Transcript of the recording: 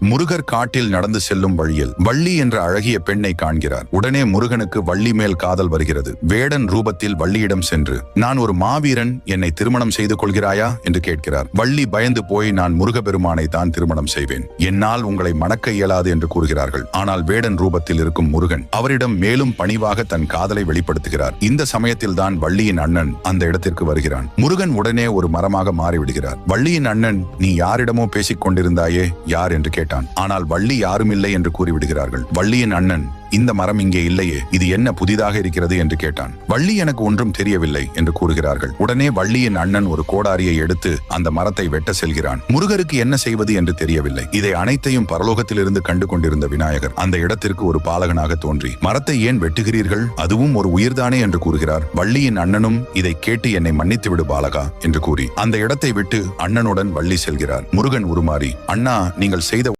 முருகர் காட்டில் நடந்து செல்லும் வழியில் வள்ளி என்ற அழகிய பெண்ணை காண்கிறார். உடனே முருகனுக்கு வள்ளி மேல் காதல் வருகிறது. வேடன் ரூபத்தில் வள்ளியிடம் சென்று நான் ஒரு மாவீரன் என்னை திருமணம் செய்து கொள்கிறாயா? என்று கேட்கிறார். வள்ளி பயந்து போய் நான் முருகபெருமானை தான் திருமணம் செய்வேன். என்னால் உங்களை மணக்க இயலாது என்று கூறுகிறார்கள். ஆனால் வேடன் ரூபத்தில் இருக்கும் முருகன் அவரிடம் மேலும் பணிவாக தன் காதலை வெளிப்படுத்துகிறார். இந்த சமயத்தில் தான் வள்ளியின் அண்ணன் அந்த இடத்திற்கு வருகிறான். முருகன் உடனே ஒரு மரமாக மாறிவிடுகிறார். வள்ளியின் அண்ணன் நீ யாரிடமோ பேசிக் கொண்டிருந்தாயே யார்? என்று கேட்டார் கேட்டான் ஆனால் வள்ளி யாரும் இல்லை என்று கூறிவிடுகிறார்கள். வள்ளியின் அண்ணன் இந்த மரம் இங்கே இல்லையே இது என்ன புதிதாக இருக்கிறது என்று கேட்டான். வள்ளி எனக்கு ஒன்றும் தெரியவில்லை என்று கூறுகிறார்கள். உடனே வள்ளியின் அண்ணன் ஒரு கோடாரியை எடுத்து அந்த மரத்தை வெட்ட செல்கிறான். முருகருக்கு என்ன செய்வது என்று தெரியவில்லை. இதை அனைத்தையும் பரலோகத்திலிருந்து கண்டு கொண்டிருந்த விநாயகர் அந்த இடத்திற்கு ஒரு பாலகனாக தோன்றி மரத்தை ஏன் வெட்டுகிறீர்கள்? அதுவும் ஒரு உயிர்தானே? என்று கூறுகிறார். வள்ளியின் அண்ணனும் இதை கேட்டு என்னை மன்னித்து விடு பாலகா என்று கூறி அந்த இடத்தை விட்டு அண்ணனுடன் வள்ளி செல்கிறார். முருகன் உருமாறி அண்ணா நீங்கள் செய்த